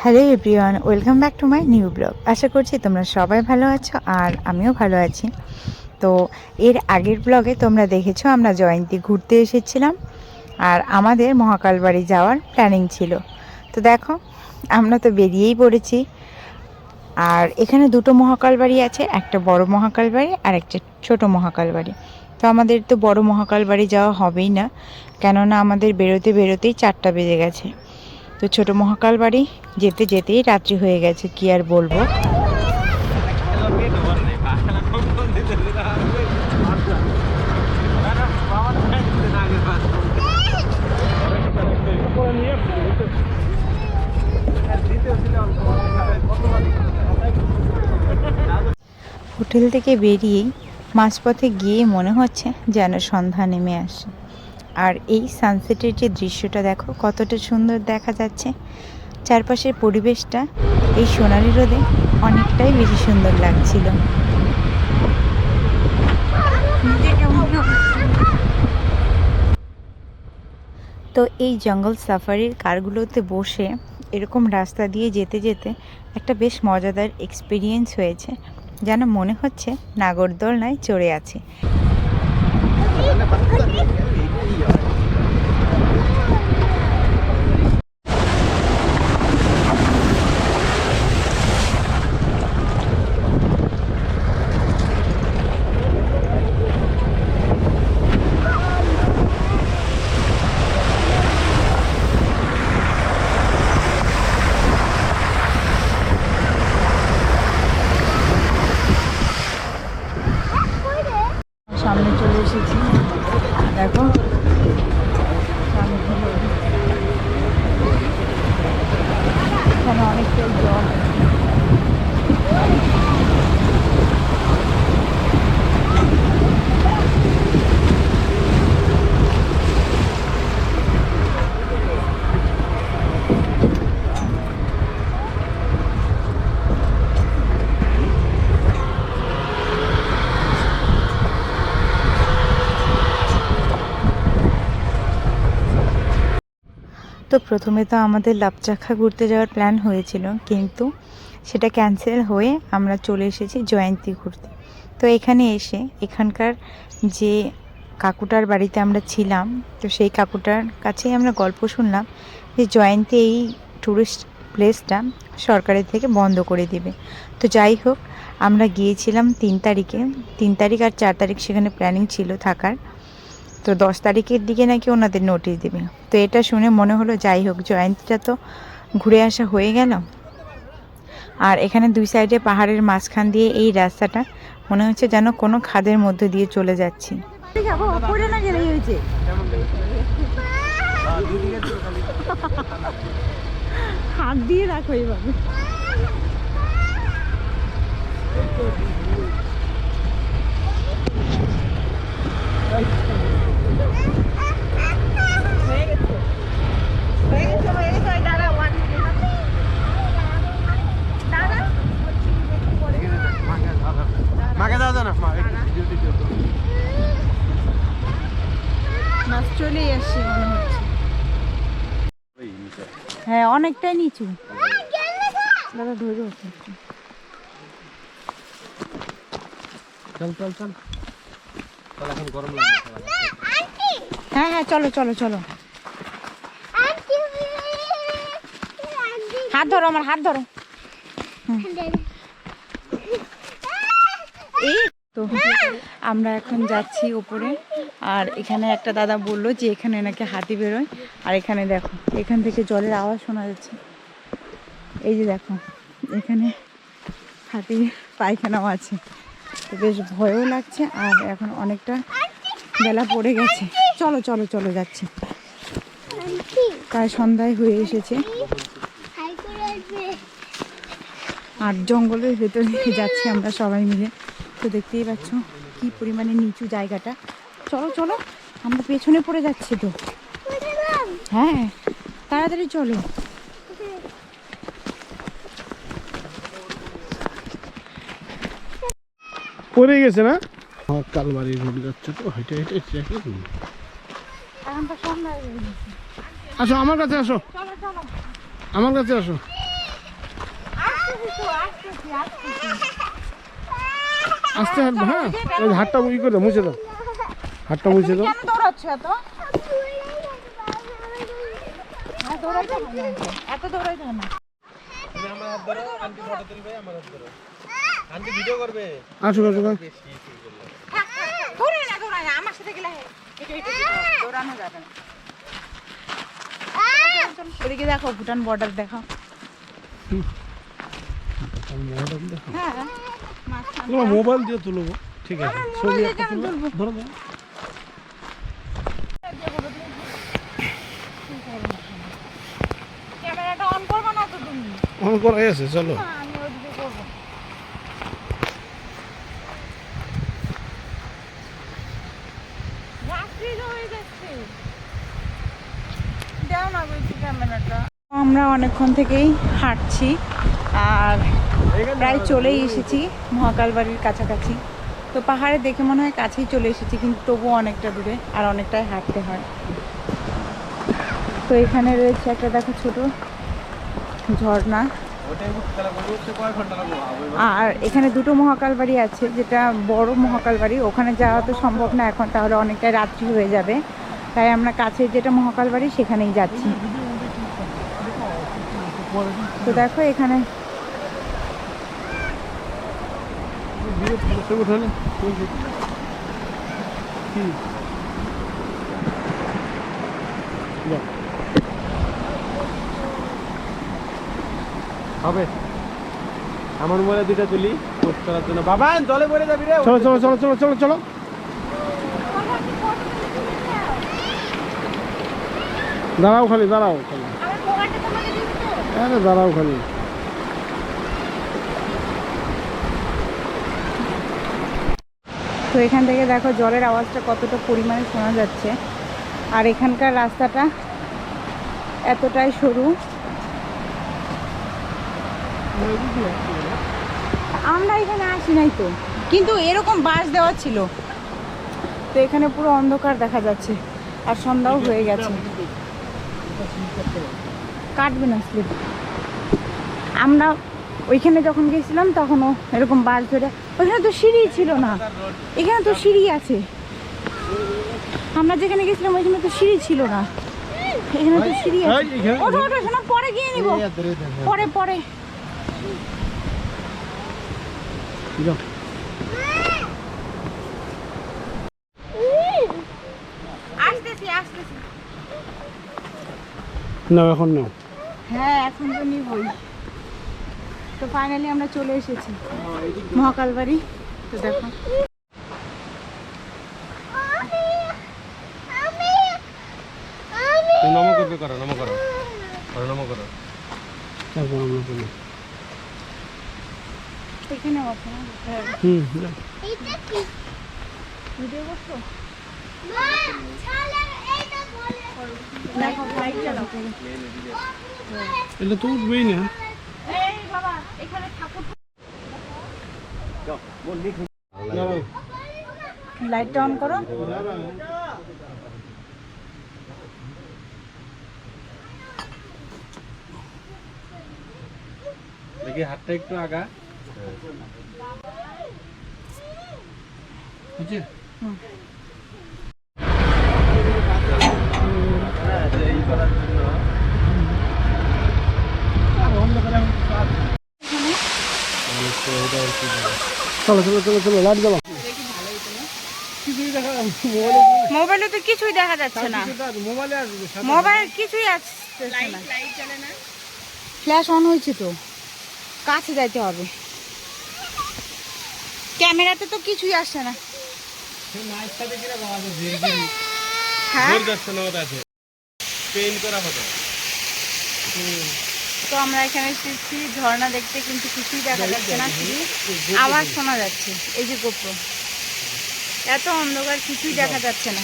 Hello everyone, welcome back to my new blog. আশা করছি তোমরা সবাই ভালো আছো আর আমিও ভালো আছি। তো এর আগের ব্লগে তোমরা দেখেছ আমরা জয়ন্তী ঘুরতে এসেছিলাম আর আমাদের মহাকাল বাড়ি যাওয়ার প্ল্যানিং ছিল। তো দেখো, আমরা তো বেরিয়েই পড়েছি। আর এখানে দুটো মহাকাল বাড়ি আছে, একটা বড় মহাকাল বাড়ি আর একটা ছোট মহাকাল বাড়ি। তো আমাদের তো বড় মহাকাল বাড়ি যাওয়া হবেই না, কেননা আমাদের বেরোতে বেরোতেই চারটা বেজে গেছে। তো ছোট মহাকাল বাড়ি যেতে যেতেই রাত্রি হয়ে গেছে, কি আর বলব? হোটেল থেকে বেরিয়েই মাঝপথে গিয়ে মনে হচ্ছে যেন সন্ধ্যা নেমে আসে। আর এই সানসেটের যে দৃশ্যটা দেখো, কতটা সুন্দর দেখা যাচ্ছে। চারপাশের পরিবেশটা এই সোনালি রোদে অনেকটাই বেশি সুন্দর লাগছিল। তো এই জঙ্গল সাফারির কারগুলোতে বসে এরকম রাস্তা দিয়ে যেতে যেতে একটা বেশ মজাদার এক্সপিরিয়েন্স হয়েছে। যেন মনে হচ্ছে নাগরদোলনায় চড়ে আছে। সামনে এখানে তো প্রথমে তো আমাদের লাপচাখা ঘুরতে যাওয়ার প্ল্যান হয়েছিল, কিন্তু সেটা ক্যান্সেল হয়ে আমরা চলে এসেছি জয়ন্তী ঘুরতে। তো এখানে এসে এখানকার যে কাকুটার বাড়িতে আমরা ছিলাম, তো সেই কাকুটার কাছেই আমরা গল্প শুনলাম যে জয়ন্তী এই ট্যুরিস্ট প্লেসটা সরকারের থেকে বন্ধ করে দিবে। তো যাই হোক, আমরা গিয়েছিলাম তিন তারিখে। তিন তারিখ আর চার তারিখ সেখানে প্ল্যানিং ছিল থাকার। তো দশ তারিখের দিকে নাকি ওনাদের নোটিশ দেবে। তো এটা শুনে মনে হলো, যাই হোক, জয়ন্তীটা তো ঘুরে আসা হয়ে গেল। আর এখানে দুই সাইডে পাহাড়ের মাঝখান দিয়ে এই রাস্তাটা মনে হচ্ছে যেন কোনো খাদের মধ্যে দিয়ে চলে যাচ্ছি। হাত দিয়ে রাখো এইভাবে মাকে দাও চলেই আসছে হ্যাঁ অনেকটাই নিচু। দাদা ধরে চল চল চল। এখন গরম লাগবে হ্যাঁ হ্যাঁ চলো চলো চলো। হাত ধরো আমার হাত ধরো। এই তো আমরা এখন যাচ্ছি উপরে। আর এখানে একটা দাদা বলল যে এখানে নাকি হাতি বেরোয়। আর এখানে দেখো এখান থেকে জলের আওয়াজ শোনা যাচ্ছে। এই যে দেখো এখানে হাতি পায়খানাও আছে। তো বেশ ভয়ও লাগছে আর এখন অনেকটা বেলা পড়ে গেছে। চলো চলো চলো যাচ্ছি। প্রায় সন্ধ্যায় হয়ে এসেছে। আর জঙ্গলের ভেতরে যাচ্ছি আমরা সবাই মিলে। তো দেখতেই পাচ্ছ কি পরিমাণে নিচু জায়গাটা। চলো চলো আমরা পেছনে পড়ে যাচ্ছি তো। হ্যাঁ তাড়াতাড়ি চলো। পড়ে গেছে না? কালবাড়ি রোড যাচ্ছে তো হেঁটে হেঁটে ট্রেকিং এখন তো সন্ধ্যা হয়ে গেছে আসো, আমার কাছে আসো আমার কাছে আসো আস্তে হাঁটবো হ্যাঁ এই হাতটা ই করে মুছে দাও হাতটা মুছে দাও এত। দৌড়াই আমার সাথে গেলে। দৌড়ানো যাবে না ওদিকে দেখো ভুটান বর্ডার দেখো। মোবাইল দিয়ে তুলবো। ঠিক আছে ছবি একটা তুলবো? ধরো ধরো। অন করাই আছে চলো না, আমি ওদিকে করব রাত্রি হয়ে যাচ্ছে দাও না বলছি ক্যামেরাটা আমরা অনেকক্ষণ থেকেই হাঁটছি আর প্রায় চলেই এসেছি মহাকাল বাড়ির কাছাকাছি। তো পাহাড়ে দেখে মনে হয় কাছেই চলে এসেছি, কিন্তু তবুও অনেকটা দূরে আর অনেকটাই হাঁটতে হয়। তো এখানে রয়েছে একটা দেখো ছোট ঝর্ণা। আর এখানে দুটো মহাকাল বাড়ি আছে যেটা বড় মহাকাল বাড়ি ওখানে যাওয়া তো সম্ভব না এখন তাহলে অনেকটাই রাত্রি হয়ে যাবে। তাই আমরা কাছে যেটা মহাকাল বাড়ি সেখানেই যাচ্ছি। তো দেখো এখানে। ছবি উঠালে কি যাও। হবে। আমার মোবাইলে দুইটা তুলি পোস্ট করার জন্য। বাবা জলে পড়ে যাবি রে। চলো চলো চলো চলো চলো চলো। দাঁড়াও খালি দাঁড়াও খালি। আরে দাঁড়াও খালি। তো এখান থেকে দেখো জলের আওয়াজটা কতটা পরিমাণে শোনা যাচ্ছে। আর এখানকার রাস্তাটা এতটাই সরু। আমরা এখানে আসি নাই তো। কিন্তু এরকম বাস দেওয়া ছিল। তো এখানে পুরো অন্ধকার দেখা যাচ্ছে। আর সন্ধ্যাও হয়ে গেছে। কাটবে না স্লিপ আমরা ওইখানে যখন গেছিলাম তখনও এরকম বাস ধরে ওইখানে তো সিঁড়ি ছিল না। এখানে তো সিঁড়ি আছে। আমরা যেখানে গেছিলাম ওইখানে তো সিঁড়ি ছিল না। এখানে তো সিঁড়ি আছে। ওঠো ওঠো শোনো পরে গিয়ে নিব। পরে পরে। যাও আসতেছি আসতেছি। না এখন নাও। হ্যাঁ এখন তো নিবই। তো ফাইনালি আমরা চলে এসেছি। মহাকাল বাড়ি তো দেখো। নম করবে করো নম করো। করো নম করো। তারপর আমরা বলি এখানে আছে না হুম যাও। ভিডিও করছ? দেখো বাইক চালাও এটা তো উঠবেই না। এই বাবা এখানে ঠাকুর দাঁড়াও লাইটটা অন করো। দেখি হাতটা একটু আগা। চলো চলো চলো চলো লাইট মোবাইলে তো কিছুই দেখা যাচ্ছে না। মোবাইল কিছুই আসছে না। ফ্ল্যাশ অন হয়েছে তো। কাছে যাইতে হবে। ক্যামেরাতে তো কিছুই আসছে না। হ্যাঁ? তো আমরা এখানে এসেছি ঝর্ণা দেখতে কিন্তু কিছুই দেখা যাচ্ছে না শুধু আওয়াজ শোনা যাচ্ছে এই যে গোপ্র এত অন্ধকার কিছুই দেখা যাচ্ছে না।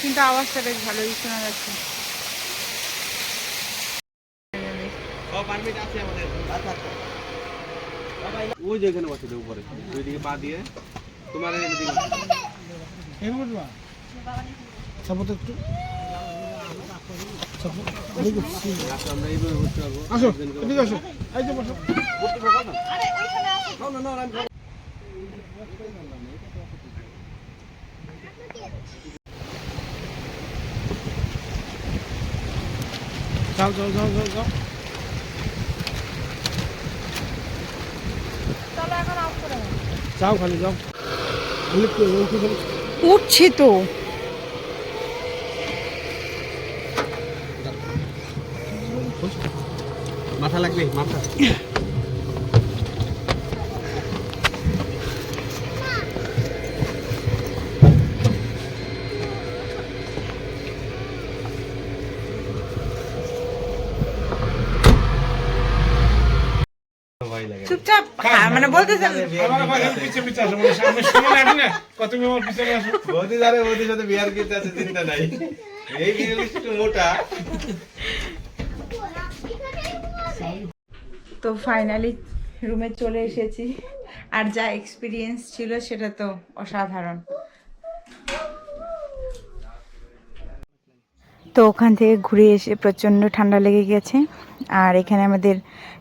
কিন্তু আওয়াজটা বেশ ভালোই শোনা যাচ্ছে। পারমিট আছে আমাদের। ওই যে এখানে বসে দেবো উপরে। ওইদিকে পা দিয়ে। তোমার একটু। আমরা এইভাবে ঘুরতে পারব আসো এদিকে আসো। এই যে বসো। যাও যাও যাও যাও যাও। যাও খালি যাও। উঠছি তো। মাথা লাগবে মাথা। চুপচাপ হ্যাঁ, মানে বলতেছেন আমার পাশে পিছে পিছে আসো মানে সামনে সামনে আসি না কত তুমি পিছনে আসো? বৌদি জানে বৌদির সাথে বিয়ার করতে আছে চিন্তা নাই। এই বিড়াল একটু মোটা। তো ফাইনালি রুমে চলে এসেছি। আর যা এক্সপিরিয়েন্স ছিল সেটা তো অসাধারণ। তো ওখান থেকে ঘুরে এসে প্রচণ্ড ঠান্ডা লেগে গেছে। আর এখানে আমাদের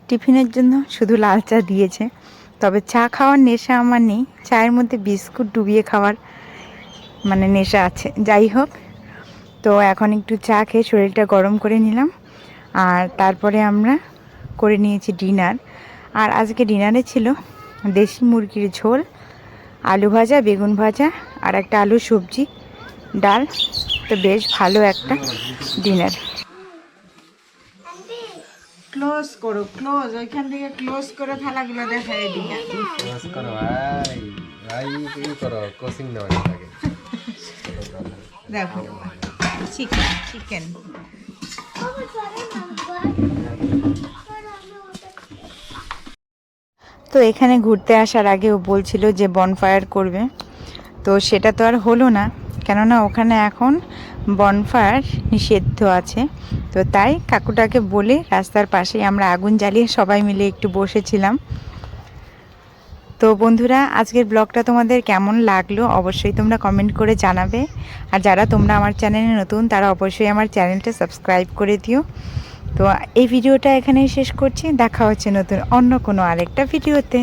টিফিনের জন্য শুধু লাল চা দিয়েছে। তবে চা খাওয়ার নেশা আমার নেই। চায়ের মধ্যে বিস্কুট ডুবিয়ে খাওয়ার মানে নেশা আছে। যাই হোক, তো এখন একটু চা খেয়ে শরীরটা গরম করে নিলাম। আর তারপরে আমরা করে নিয়েছি ডিনার। আর আজকে ডিনারে ছিল দেশি মুরগির ঝোল, আলু ভাজা, বেগুন ভাজা আর একটা আলু সবজি, ডাল। তো বেশ ভালো একটা ডিনার। ক্লোজ করো ক্লোজ ওইখান থেকে ক্লোজ করে থালাগুলো দেখা এদিকে ক্লাস করো ভাই ভাই কি করো কোচিং নাও এটাকে দেখো চিকেন চিকেন তো এখানে ঘুরতে আসার আগে ও বলছিল যে বনফায়ার করবে। তো সেটা তো আর হলো না। কেননা ওখানে এখন বনফায়ার নিষিদ্ধ আছে। তো তাই কাকুটাকে বলে রাস্তার পাশেই আমরা আগুন জ্বালিয়ে সবাই মিলে একটু বসেছিলাম। তো বন্ধুরা, আজকের ব্লগটা তোমাদের কেমন লাগল অবশ্যই তোমরা কমেন্ট করে জানাবে। আর যারা তোমরা আমার চ্যানেলে নতুন, তারা অবশ্যই আমার চ্যানেলটা সাবস্ক্রাইব করে দিও। তো এই ভিডিওটা এখানেই শেষ করছি। দেখা হচ্ছে নতুন অন্য কোনো আরেকটা ভিডিওতে।